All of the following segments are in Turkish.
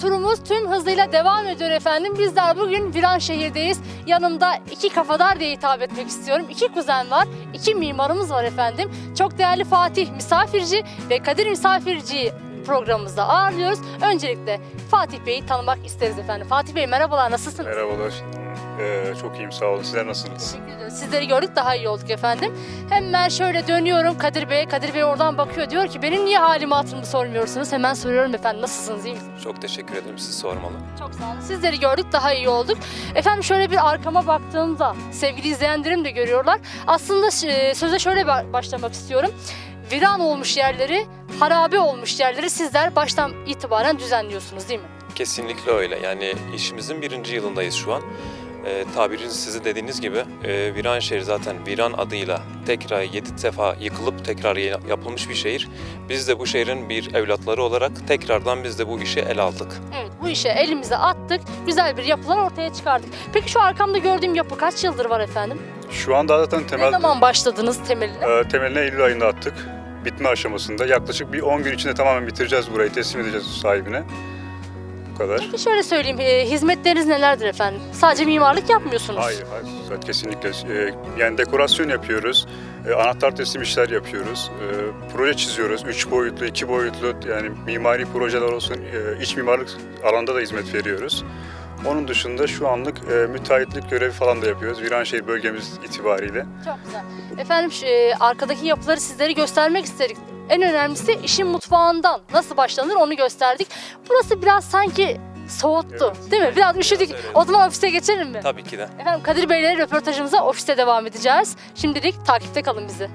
Turumuz tüm hızıyla devam ediyor efendim. Bizler bugün Viranşehir'deyiz. Yanımda iki kafadar diye hitap etmek istiyorum. İki kuzen var, iki mimarımız var efendim. Çok değerli Fatih Misafirci ve Kadir Misafirci'yi programımızda ağırlıyoruz. Öncelikle Fatih Bey'i tanımak isteriz efendim. Fatih Bey merhabalar, nasılsınız? Merhabalar. Ee, çok iyiyim sağ olun. Sizler nasılsınız? Teşekkür ediyoruz. Sizleri gördük daha iyi olduk efendim. Hemen şöyle dönüyorum Kadir Bey'e. Kadir Bey oradan bakıyor diyor ki benim niye halimi hatırımı sormuyorsunuz? Hemen soruyorum efendim nasılsınız iyi misiniz? Çok teşekkür ederim siz sormalı. Çok sağ olun. Sizleri gördük daha iyi olduk. Efendim şöyle bir arkama baktığımda sevgili izleyenlerim de görüyorlar. Aslında e, söze şöyle ba- başlamak istiyorum. Viran olmuş yerleri, harabe olmuş yerleri sizler baştan itibaren düzenliyorsunuz değil mi? Kesinlikle öyle. Yani işimizin birinci yılındayız şu an. E, tabiriniz sizin dediğiniz gibi e, Viranşehir zaten Viran adıyla tekrar yedi defa yıkılıp tekrar yapılmış bir şehir. Biz de bu şehrin bir evlatları olarak tekrardan biz de bu işi ele aldık. Evet bu işe elimize attık. Güzel bir yapılar ortaya çıkardık. Peki şu arkamda gördüğüm yapı kaç yıldır var efendim? Şu anda zaten Ne temel zaman başladınız temeline? e, temeline Eylül ayında attık. Bitme aşamasında. Yaklaşık bir 10 gün içinde tamamen bitireceğiz burayı. Teslim edeceğiz sahibine. Kadar. Peki şöyle söyleyeyim, e, hizmetleriniz nelerdir efendim? Sadece mimarlık yapmıyorsunuz. Hayır, hayır. Kesinlikle. E, yani dekorasyon yapıyoruz. E, anahtar teslim işler yapıyoruz. E, proje çiziyoruz. 3 boyutlu, 2 boyutlu yani mimari projeler olsun. E, iç mimarlık alanda da hizmet veriyoruz. Onun dışında şu anlık e, müteahhitlik görevi falan da yapıyoruz. Viranşehir bölgemiz itibariyle. Çok güzel. Efendim şu, e, arkadaki yapıları sizlere göstermek istedik. En önemlisi işin mutfağından nasıl başlanır onu gösterdik. Burası biraz sanki soğuttu Evet. değil mi? Biraz üşüdük. öyle. O zaman ofise geçelim mi? Tabii ki de. Efendim Kadir Bey'le röportajımıza ofiste devam edeceğiz. Şimdilik takipte kalın bizi.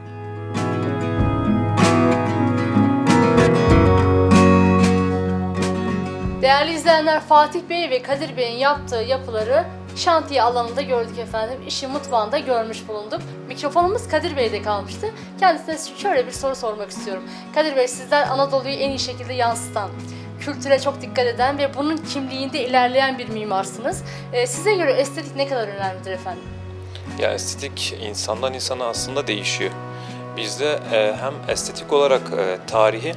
Değerli izleyenler Fatih Bey ve Kadir Bey'in yaptığı yapıları şantiye alanında gördük efendim. İşin mutfağında görmüş bulunduk. Mikrofonumuz Kadir Bey'de kalmıştı. Kendisine şöyle bir soru sormak istiyorum. Kadir Bey sizler Anadolu'yu en iyi şekilde yansıtan, kültüre çok dikkat eden ve bunun kimliğinde ilerleyen bir mimarsınız. Ee, size göre estetik ne kadar önemlidir efendim? Ya estetik insandan insana aslında değişiyor. Bizde e, hem estetik olarak e, tarihi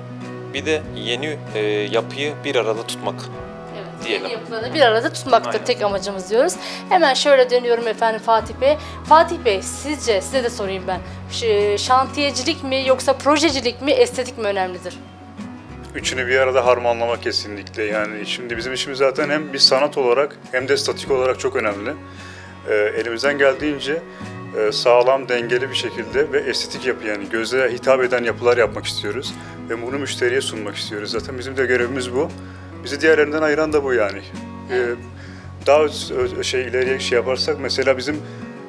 bir de yeni e, yapıyı bir arada tutmak. Evet, Diyelim. yeni yapılarını bir arada tutmaktır Aynen. tek amacımız diyoruz. Hemen şöyle dönüyorum efendim Fatih Bey. Fatih Bey sizce size de sorayım ben. Ş- Şantiyecilik mi yoksa projecilik mi estetik mi önemlidir? Üçünü bir arada harmanlamak kesinlikle. Yani şimdi bizim işimiz zaten hem bir sanat olarak hem de statik olarak çok önemli. Ee, elimizden geldiğince e, sağlam, dengeli bir şekilde ve estetik yapı yani göze hitap eden yapılar yapmak istiyoruz. Ve bunu müşteriye sunmak istiyoruz. Zaten bizim de görevimiz bu. Bizi diğerlerinden ayıran da bu yani. Ee, daha şey ileriye şey yaparsak mesela bizim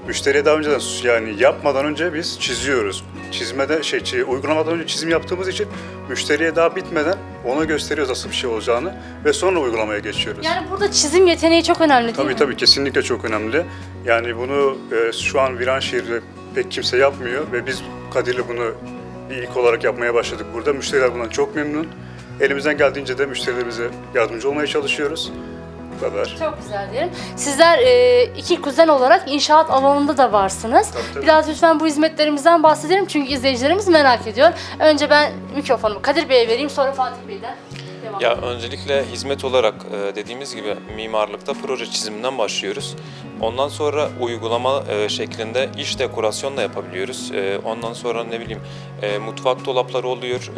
müşteriye daha önceden yani yapmadan önce biz çiziyoruz. Çizmeden şey çi- uygulamadan önce çizim yaptığımız için müşteriye daha bitmeden ona gösteriyoruz nasıl bir şey olacağını ve sonra uygulamaya geçiyoruz. Yani burada çizim yeteneği çok önemli değil Tabii mi? tabii kesinlikle çok önemli. Yani bunu e, şu an Viranşehir'de pek kimse yapmıyor ve biz Kadir'le bunu bir ilk olarak yapmaya başladık burada. Müşteriler bundan çok memnun. Elimizden geldiğince de müşterilerimize yardımcı olmaya çalışıyoruz. Bu kadar. Çok güzel diyelim. Sizler e, iki kuzen olarak inşaat alanında da varsınız. Tabii, tabii. Biraz lütfen bu hizmetlerimizden bahsedelim çünkü izleyicilerimiz merak ediyor. Önce ben mikrofonumu Kadir Bey'e vereyim sonra Fatih Bey'den devam Ya öncelikle hizmet olarak e, dediğimiz gibi mimarlıkta proje çiziminden başlıyoruz. Ondan sonra uygulama e, şeklinde iş dekorasyon da yapabiliyoruz. E, Ondan sonra ne bileyim mutfak dolapları oluyor,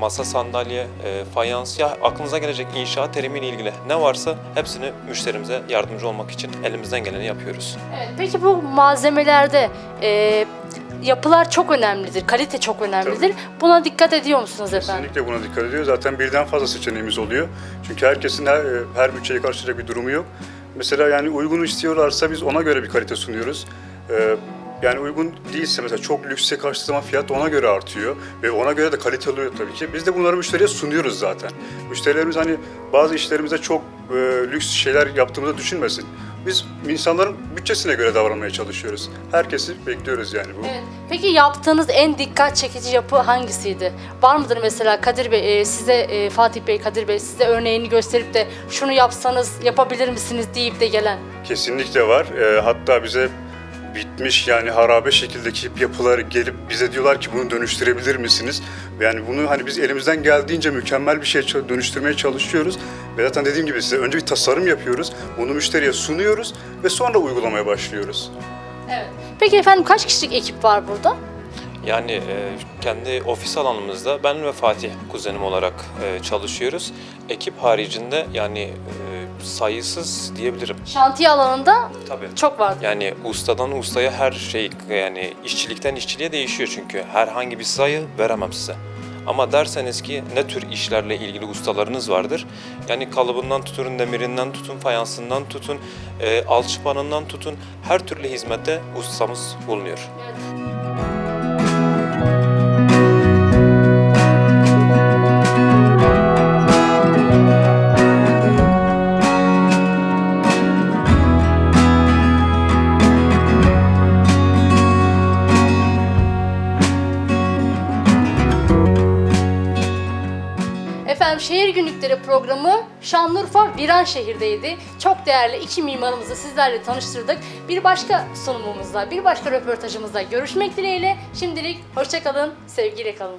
masa sandalye, fayans ya aklınıza gelecek inşaat terimiyle ilgili ne varsa hepsini müşterimize yardımcı olmak için elimizden geleni yapıyoruz. Evet, peki bu malzemelerde yapılar çok önemlidir, kalite çok önemlidir. Buna dikkat ediyor musunuz efendim? Kesinlikle buna dikkat ediyoruz. Zaten birden fazla seçeneğimiz oluyor. Çünkü herkesin her, her bütçeyi karşılayacak bir durumu yok. Mesela yani uygunu istiyorlarsa biz ona göre bir kalite sunuyoruz. Ee, yani uygun değilse mesela çok lükse kaçtığı zaman fiyat ona göre artıyor ve ona göre de kalite oluyor tabii ki. Biz de bunları müşteriye sunuyoruz zaten. Müşterilerimiz hani bazı işlerimizde çok e, lüks şeyler yaptığımızı düşünmesin. Biz insanların bütçesine göre davranmaya çalışıyoruz. Herkesi bekliyoruz yani bu. Evet. Peki yaptığınız en dikkat çekici yapı hangisiydi? Var mıdır mesela Kadir Bey, e, size e, Fatih Bey, Kadir Bey size örneğini gösterip de şunu yapsanız yapabilir misiniz deyip de gelen? Kesinlikle var. Ee, hatta bize bitmiş yani harabe şekildeki yapılar gelip bize diyorlar ki bunu dönüştürebilir misiniz? Yani bunu hani biz elimizden geldiğince mükemmel bir şey dönüştürmeye çalışıyoruz. Ve zaten dediğim gibi size önce bir tasarım yapıyoruz, bunu müşteriye sunuyoruz ve sonra uygulamaya başlıyoruz. Evet. Peki efendim kaç kişilik ekip var burada? Yani e, kendi ofis alanımızda ben ve Fatih kuzenim olarak e, çalışıyoruz. Ekip haricinde yani e, sayısız diyebilirim. Şantiye alanında Tabii. çok var. Yani ustadan ustaya her şey yani işçilikten işçiliğe değişiyor çünkü herhangi bir sayı veremem size. Ama derseniz ki ne tür işlerle ilgili ustalarınız vardır? Yani kalıbından tutun, demirinden tutun, fayansından tutun, e, alçıpanından tutun her türlü hizmette ustamız bulunuyor. Evet. Efendim Şehir Günlükleri programı Şanlıurfa Viranşehir'deydi. Çok değerli iki mimarımızı sizlerle tanıştırdık. Bir başka sunumumuzda, bir başka röportajımızda görüşmek dileğiyle. Şimdilik hoşçakalın, sevgiyle kalın.